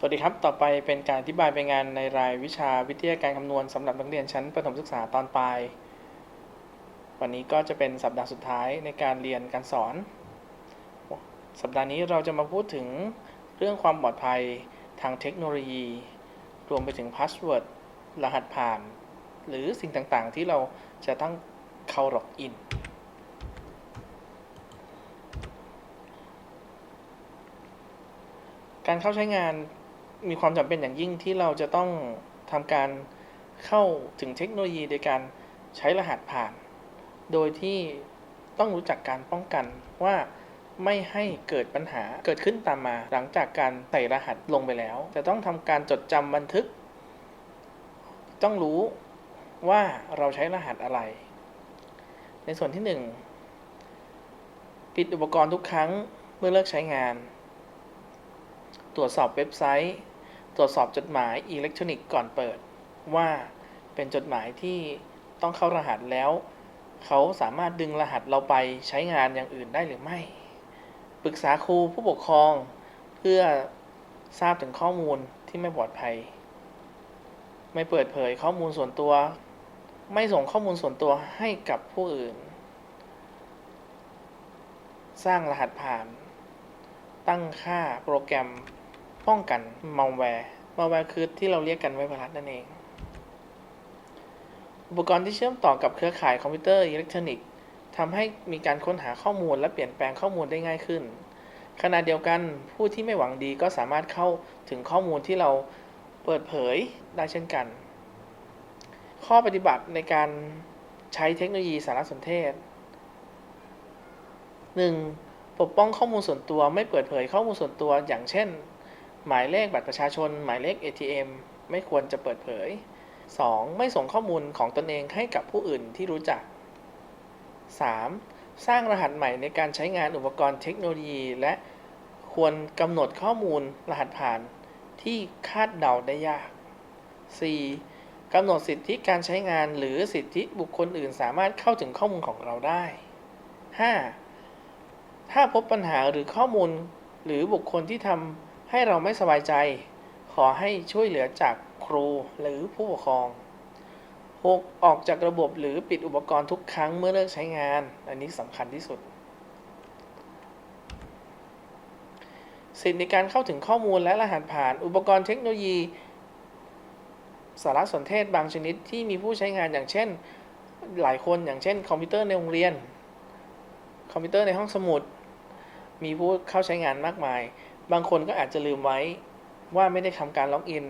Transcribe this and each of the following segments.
สวัสดีครับ ต่อไปเป็นการอธิบายไปงานในรายวิชาวิทยาการคำนวณสำหรับนักเรียนชั้นประถมศึกษาตอนปลาย วันนี้ก็จะเป็นสัปดาห์สุดท้ายในการเรียนการสอน สัปดาห์นี้เราจะมาพูดถึงเรื่องความปลอดภัยทางเทคโนโลยี รวมไปถึงพาสเวิร์ดรหัสผ่าน หรือสิ่งต่างๆ ที่เราจะต้องเข้าล็อกอินการเข้าใช้งาน มีความจำเป็นอย่างยิ่งที่เราจะต้องทำการเข้าถึงเทคโนโลยีโดยการใช้รหัสผ่าน โดยที่ต้องรู้จักการป้องกันว่าไม่ให้เกิดปัญหาเกิดขึ้นตามมา หลังจากการใส่รหัสลงไปแล้ว จะต้องทำการจดจำบันทึก ต้องรู้ว่าเราใช้รหัสอะไร ในส่วนที่ 1 ปิดอุปกรณ์ทุกครั้งเมื่อเลิกใช้งาน ตรวจสอบเว็บไซต์ ตรวจสอบจดหมายอิเล็กทรอนิกส์ก่อนเปิด ว่าเป็นจดหมายที่ต้องเข้ารหัสแล้ว เขาสามารถดึงรหัสเราไปใช้งานอย่างอื่นได้หรือไม่ ปรึกษาครูผู้ปกครองเพื่อทราบถึงข้อมูลที่ไม่ปลอดภัย ไม่เปิดเผยข้อมูลส่วนตัว ไม่ส่งข้อมูลส่วนตัวให้กับผู้อื่น สร้างรหัสผ่าน ตั้งค่าโปรแกรม ป้องกันมัลแวร์มัลแวร์คือที่เราเรียกกันไวรัสนั่นเอง อุปกรณ์ที่เชื่อมต่อกับเครือข่ายคอมพิวเตอร์อิเล็กทรอนิกส์ทำให้มีการค้นหาข้อมูลและเปลี่ยนแปลงข้อมูลได้ง่ายขึ้น ขณะเดียวกันผู้ที่ไม่หวังดีก็สามารถเข้าถึงข้อมูลที่เราเปิดเผยได้เช่นกัน ข้อปฏิบัติในการใช้เทคโนโลยีสารสนเทศ 1. ปกป้องข้อมูลส่วนตัวไม่เปิดเผยข้อมูลส่วนตัวอย่างเช่น หมายเลขบัตรประชาชน หมายเลข ATM ไม่ควรจะเปิดเผย 2. ไม่ส่งข้อมูลของตนเองให้กับผู้อื่นที่รู้จัก 3. สร้างรหัสใหม่ในการใช้งานอุปกรณ์เทคโนโลยีและควรกำหนดข้อมูลรหัสผ่านที่คาดเดาได้ยาก 4. กำหนดสิทธิการใช้งานหรือสิทธิบุคคลอื่นสามารถเข้าถึงข้อมูลของเราได้ 5. ถ้าพบปัญหาหรือข้อมูลหรือบุคคลที่ทำ ให้เราไม่สบายใจ ขอให้ช่วยเหลือจากครูหรือผู้ปกครอง 6. ออกจากระบบหรือปิดอุปกรณ์ทุกครั้งเมื่อเลิกใช้งาน อันนี้สำคัญที่สุด สิทธิในการเข้าถึงข้อมูลและรหัสผ่าน อุปกรณ์เทคโนโลยี สารสนเทศบางชนิดที่มีผู้ใช้งานอย่างเช่น หลายคนอย่างเช่น คอมพิวเตอร์ในโรงเรียน คอมพิวเตอร์ในห้องสมุด มีผู้เข้าใช้งานมากมาย บางคนก็อาจจะลืมไว้ว่าไม่ได้ทำการล็อกอิน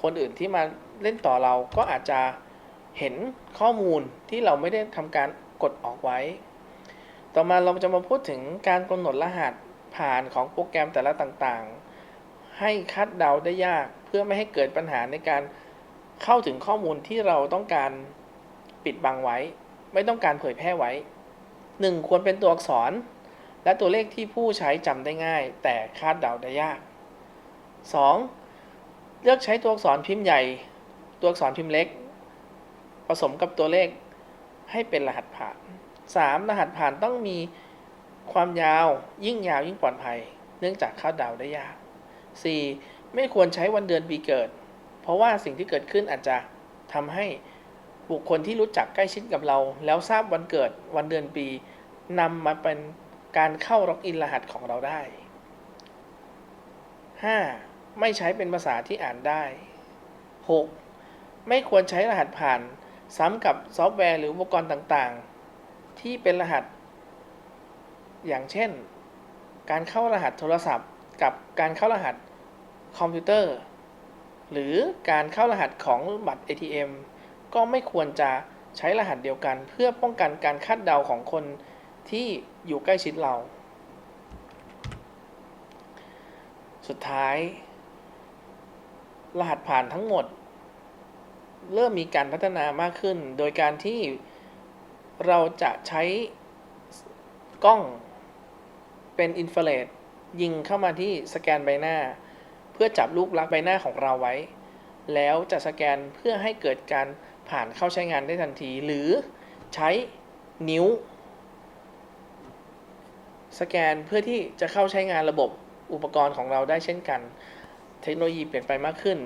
คนอื่นที่มาเล่นต่อเราก็อาจจะเห็นข้อมูลที่เราไม่ได้ทำการกดออกไว้ ต่อมาเราจะมาพูดถึงการกำหนดรหัสผ่านของโปรแกรมแต่ละต่างๆ ให้คาดเดาได้ยากเพื่อไม่ให้เกิดปัญหาในการเข้าถึงข้อมูลที่เราต้องการปิดบังไว้ ไม่ต้องการเผยแพร่ไว้ 1. ควรเป็นตัวอักษร และตัวเลขที่ผู้ใช้จำได้ง่าย แต่คาดเดาได้ยาก 2. เลือกใช้ตัวอักษรพิมพ์ใหญ่ ตัวอักษรพิมพ์เล็ก ผสมกับตัวเลขให้เป็นรหัสผ่าน 3. รหัสผ่านต้องมีความยาวยิ่งยาวยิ่งปลอดภัย เนื่องจากคาดเดาได้ยาก 4. ไม่ควรใช้วันเดือนปีเกิด เพราะว่าสิ่งที่เกิดขึ้นอาจจะทำให้บุคคลที่รู้จักใกล้ชิดกับเรา แล้วทราบวันเกิดวันเดือนปีนำมาเป็น การเข้าล็อกอินรหัสของเราได้ 5. ไม่ใช้เป็นภาษาที่อ่านได้ 6. ไม่ควรใช้รหัสผ่านซ้ำกับซอฟต์แวร์หรืออุปกรณ์ต่างๆ ที่เป็นรหัส อย่างเช่น การเข้ารหัสโทรศัพท์ กับการเข้ารหัสคอมพิวเตอร์ หรือการเข้ารหัสของบัตร ATM ก็ไม่ควรจะใช้รหัสเดียวกัน เพื่อป้องกันการคาดเดาของคน ที่อยู่ใกล้ชิดเรา สุดท้าย รหัสผ่านทั้งหมด เริ่มมีการพัฒนามากขึ้น โดยการที่เราจะใช้กล้องเป็นอินฟราเรดยิงเข้ามาที่สแกนใบหน้า เพื่อจับรูปลักษณ์ใบหน้าของเราไว้ แล้วจะสแกนเพื่อให้เกิดการผ่านเข้าใช้งานได้ทันที หรือใช้นิ้ว สแกนเพื่อที่จะเข้าใช้งานระบบอุปกรณ์ของเราได้เช่นกัน เทคโนโลยีเปลี่ยนไปมากขึ้น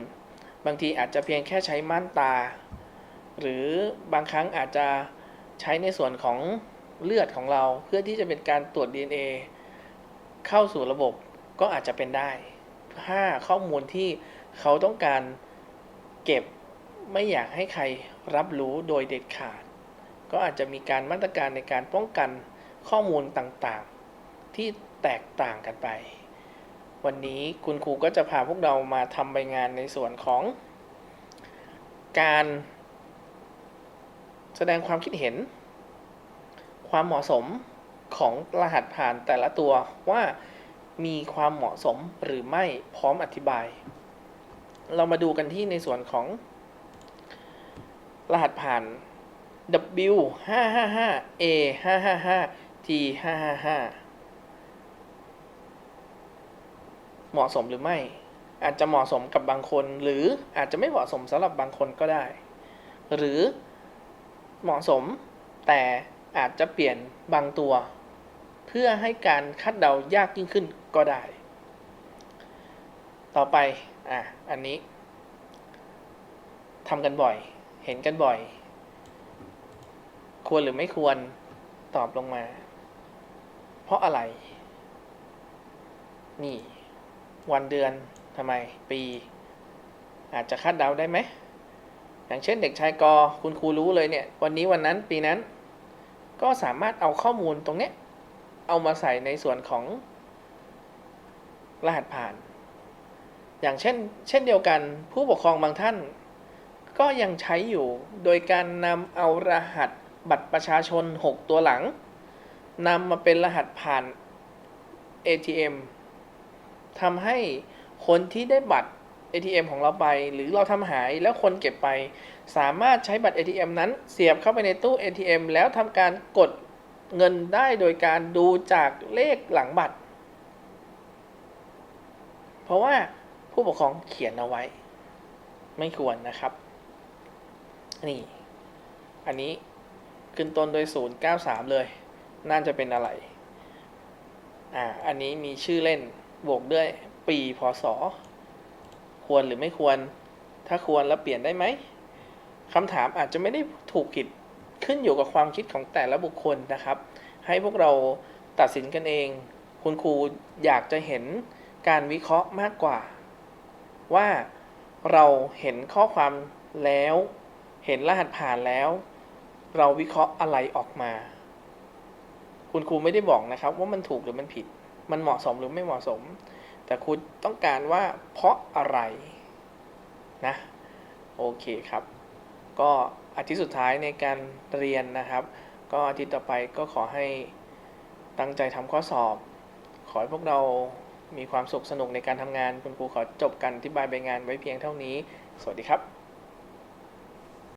บางทีอาจจะเพียงแค่ใช้ม่านตา หรือบางครั้งอาจจะใช้ในส่วนของเลือดของเราเพื่อที่จะเป็นการตรวจ DNA เข้าสู่ระบบก็อาจจะเป็นได้ถ้าข้อมูลที่เขาต้องการเก็บไม่อยากให้ใครรับรู้โดยเด็ดขาด ก็อาจจะมีการมาตรการในการป้องกันข้อมูลต่าง ที่แตกต่างกันไป วันนี้คุณครูก็จะพาพวกเรามาทำใบงานในส่วนของ การแสดงความคิดเห็น ความเหมาะสมของรหัสผ่านแต่ละตัวว่ามีความเหมาะสมหรือไม่พร้อมอธิบาย เรามาดูกันที่ในส่วนของ รหัสผ่าน W 5 5 5 A 5 5 5 T 5 5 5 เหมาะสมหรือไม่ อาจจะเหมาะสมกับบางคน หรืออาจจะไม่เหมาะสมสำหรับบางคนก็ได้ หรือเหมาะสมแต่อาจจะเปลี่ยนบางตัว เพื่อให้การคาดเดายากยิ่งขึ้นก็ได้ ต่อไปอะอันนี้ทำกันบ่อย เห็นกันบ่อย ควรหรือไม่ควรตอบลงมา เพราะอะไร นี่ วันเดือนทำไมปี อาจจะคาดเดาได้ไหมอย่างเช่นเด็กชายกอคุณครูรู้เลยเนี่ย วันนี้วันนั้นปีนั้น ก็สามารถเอาข้อมูลตรงเนี้ยเอามาใส่ในส่วนของรหัสผ่าน อย่างเช่น เช่นเดียวกันผู้ปกครองบางท่าน ก็ยังใช้อยู่โดยการนำเอารหัสบัตรประชาชน 6 ตัวหลังนำมาเป็นรหัสผ่าน ATM ทำให้คนที่ได้บัตร ATM ของเราไป หรือเราทำหายแล้วคนเก็บไป สามารถใช้บัตร ATM นั้นเสียบเข้าไปในตู้ ATM แล้วทำการกดเงินได้โดยการดูจากเลขหลังบัตร เพราะว่าผู้ปกครองเขียนเอาไว้ ไม่ควรนะครับ นี่ อันนี้ขึ้นต้นโดย 093 เลย น่าจะเป็นอะไร อ่า อันนี้มีชื่อเล่น บวกด้วยปีพศ ควรหรือไม่ควร ถ้าควรแล้วเปลี่ยนได้ไหมคำถามอาจจะไม่ได้ถูกผิดขึ้นอยู่กับความคิดของแต่ละบุคคลนะครับ ให้พวกเราตัดสินกันเอง คุณครูอยากจะเห็นการวิเคราะห์มากกว่า ว่าเราเห็นข้อความแล้ว เห็นรหัสผ่านแล้ว เราวิเคราะห์อะไรออกมา คุณครูไม่ได้บอกนะครับ ว่ามันถูกหรือมันผิด มันเหมาะสมหรือไม่เหมาะสม แต่คุณต้องการว่าเพราะอะไรนะโอเคครับ ก็อาทิตย์สุดท้ายในการเรียนนะครับ ก็อาทิตย์ต่อไปก็ขอให้ตั้งใจทำข้อสอบ ขอให้พวกเรามีความสุขสนุกในการทำงาน คุณครูขอจบการอธิบายใบงานไว้เพียงเท่านี้ สวัสดีครับ